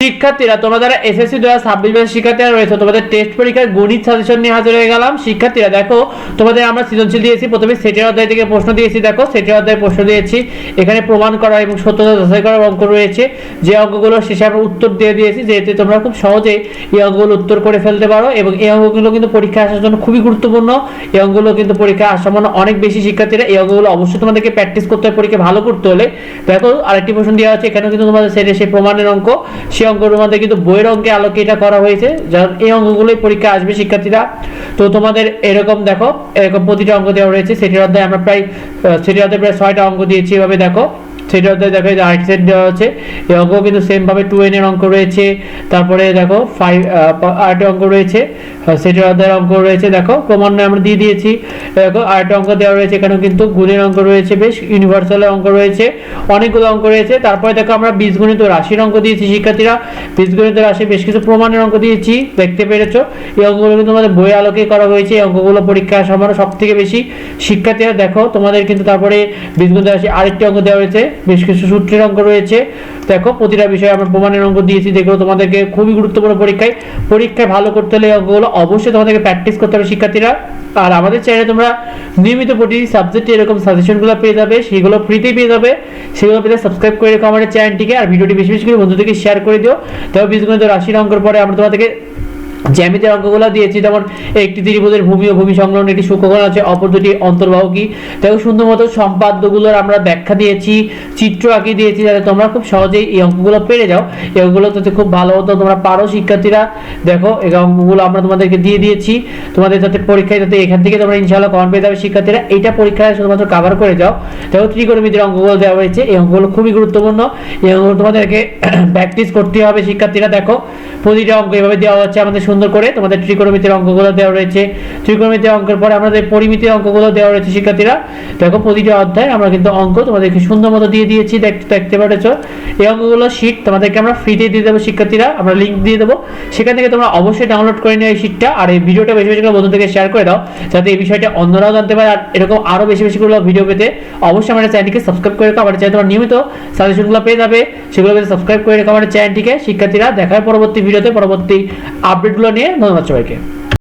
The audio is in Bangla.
শিক্ষার্থীরা, তোমরা যারা এসএসসি দু হাজার ছাব্বিশ ব্যাচের শিক্ষার্থীরা রয়েছে, তোমাদের টেস্ট পরীক্ষার গণিত সাজেশন নিয়ে হাজির হয়ে গেলাম। শিক্ষার্থীরা, দেখো, তোমাদের আমরা সৃজনশীল দিয়েছি। প্রথমে সেটের অধ্যায় থেকে প্রশ্ন দিয়েছি, দেখো, সেটের অধ্যায় প্রশ্ন দিয়েছি। এখানে প্রমাণ করা এবং সত্যতা যাচাই করার অঙ্ক রয়েছে। যে অঙ্কগুলো শেষে আমরা উত্তর দিয়ে দিয়েছি, যেহেতু তোমরা খুব সহজেই এই অঙ্কগুলো উত্তর করে ফেলতে পারো এবং এই অঙ্কগুলো কিন্তু পরীক্ষা আসার জন্য খুবই গুরুত্বপূর্ণ। এই অঙ্কগুলো কিন্তু পরীক্ষা আসার সম্ভাবনা অনেক বেশি শিক্ষার্থীরা এই অঙ্কগুলো অবশ্যই তোমাদেরকে প্র্যাকটিস করতে হবে পরীক্ষা ভালো করতে হলে। দেখো, আরেকটি প্রশ্ন দেওয়া আছে, এখানেও কিন্তু তোমাদের সেটে সেই প্রমাণের অঙ্ক। সেই অঙ্কের মধ্যে কিন্তু বইয়ের অঙ্কে আলোকে এটা করা হয়েছে যার এই অঙ্কগুলোই পরীক্ষা আসবে শিক্ষার্থীরা। তো তোমাদের এরকম দেখো, এরকম প্রতিটা অঙ্ক দেওয়া রয়েছে, সেটির অধ্যায় আমরা প্রায় সেটির অধ্যায় প্রায় ছয়টা অঙ্ক দিয়েছি, এভাবে দেখো। সেটার অধ্যায় দেখো যে আরেকটি সেট দেওয়া আছে। এই অঙ্ক কিন্তু সেম ভাবে টু এন এর অঙ্ক রয়েছে। তারপরে দেখো ফাইভ আরেকটা অঙ্ক রয়েছে। সেটার অধ্যায়ের অঙ্ক রয়েছে। দেখো ক্রমান্বয়ে আমরা দিয়ে দিয়েছি। দেখো আরেকটা অঙ্ক দেওয়া রয়েছে। এখানেও কিন্তু গুণের অঙ্ক রয়েছে। বেশ ইউনিভার্সালের অঙ্ক রয়েছে। অনেকগুলো অঙ্ক রয়েছে। তারপরে দেখো আমরা বীজগণিত রাশির অঙ্ক দিয়েছি, শিক্ষার্থীরা। বীজগণিত রাশি বেশ কিছু প্রমাণের অঙ্ক দিয়েছি। দেখতে পেরেছ? এই অঙ্কগুলো কিন্তু আমাদের বই আলোকে করা হয়েছে। এই অঙ্কগুলো পরীক্ষার সম্ভাবনা সব থেকে বেশি। শিক্ষার্থীরা দেখো, তোমাদের কিন্তু তারপরে বীজগণিত রাশি আরেকটি অঙ্ক দেওয়া হয়েছে বেশ কিছু সূত্রের অঙ্ক রয়েছে। দেখো, প্রতিটা বিষয়ে আমরা প্রমাণের অঙ্ক দিয়েছি। যেগুলো তোমাদেরকে খুবই গুরুত্বপূর্ণ পরীক্ষায়। পরীক্ষায় ভালো করতে হলে অঙ্কগুলো অবশ্যই তোমাদেরকে প্র্যাকটিস করতে হবে, শিক্ষার্থীরা। আর আমাদের চ্যানেলে তোমরা নিয়মিত প্রতিটি সাবজেক্টে এরকম সাজেশনগুলো পেয়ে যাবে, সেগুলো ফ্রিতেই পেয়ে যাবে। সেগুলো পেতে সাবস্ক্রাইব করে রেখো আমাদের চ্যানেলটিকে আর ভিডিওটি বেশি বেশি করে বন্ধুদেরকে শেয়ার করে দিও। তবে বীজগণিত রাশির অঙ্কের পরে আমরা তোমাদেরকে জ্যামিতির অঙ্কগুলো দিয়েছি, যেমন একটি ত্রিভুজের ভূমি ও ভূমি সংলগ্ন একটি সূক্ষ্মকোণ আছে, অপর দুটি অন্তর্বাহ কি? দেখো সুন্দর মতো সম্পাদ্যগুলোর আমরা ব্যাখ্যা দিয়েছি, চিত্র আঁকি দিয়েছি, যাতে তোমরা খুব সহজেই এই অঙ্কগুলো পেরে যাও। এই অঙ্কগুলো যাতে খুব ভালো মতো তোমরা পারো, শিক্ষার্থীরা। দেখো, এই অঙ্কগুলো আমরা তোমাদেরকে দিয়ে দিয়েছি। তোমাদের যাতে পরীক্ষায় যাতে এখান থেকে তোমরা ইনশাআল্লাহ কমন পেয়ে যাবে, শিক্ষার্থীরা। এইটা পরীক্ষায় শুধুমাত্র কাভার করে যাও। দেখো, ত্রিকোণমিতির অঙ্কগুলো দেওয়া হয়েছে। এই অঙ্কগুলো খুবই গুরুত্বপূর্ণ। এই অঙ্কগুলো তোমাদেরকে প্র্যাকটিস করতে হবে, শিক্ষার্থীরা। দেখো, প্রতিটা অঙ্ক এভাবে দেওয়া হচ্ছে আমাদের সুন্দর করে তোমাদের ত্রিকোণমিতির অঙ্কগুলো দেওয়া রয়েছে। ত্রিকোণমিতির অঙ্কের পরে আমাদের পরিমিতির অঙ্কগুলো দেওয়া রয়েছে, শিক্ষার্থীরা। দেখো, প্রতিটা অধ্যায় আমরা কিন্তু অঙ্ক তোমাদেরকে সুন্দর মতো দিয়ে দিয়েছি, দেখতে দেখতে পারেছো? এই অঙ্কগুলো শীট তোমাদেরকে আমরা ফ্রিতে দিয়ে দেবো, শিক্ষার্থীরা। আমরা লিঙ্ক দিয়ে দেবো। সেখান থেকে তোমরা অবশ্যই ডাউনলোড করে নিও এই শীটটা আর এই ভিডিওটা বেশি বেশি করে বন্ধুদেরকে শেয়ার করে দাও, যাতে এই বিষয়টা অন্যরাও জানতে পারে। আর এরকম আরও বেশি বেশি করে ভিডিও পেতে অবশ্যই আমাদের চ্যানেলটিকে সাবস্ক্রাইব করে রাখো। আমাদের চ্যানেল তোমরা নিয়মিত সাজেশনগুলো পেয়ে যাবে। সেগুলো পেতে সাবস্ক্রাইব করে রাখো আমাদের চ্যানেলটিকে শিক্ষার্থীরা দেখার পরবর্তী ভিডিওতে পরবর্তী আপডেটগুলো নিয়ে ধন্যবাদ সবাইকে।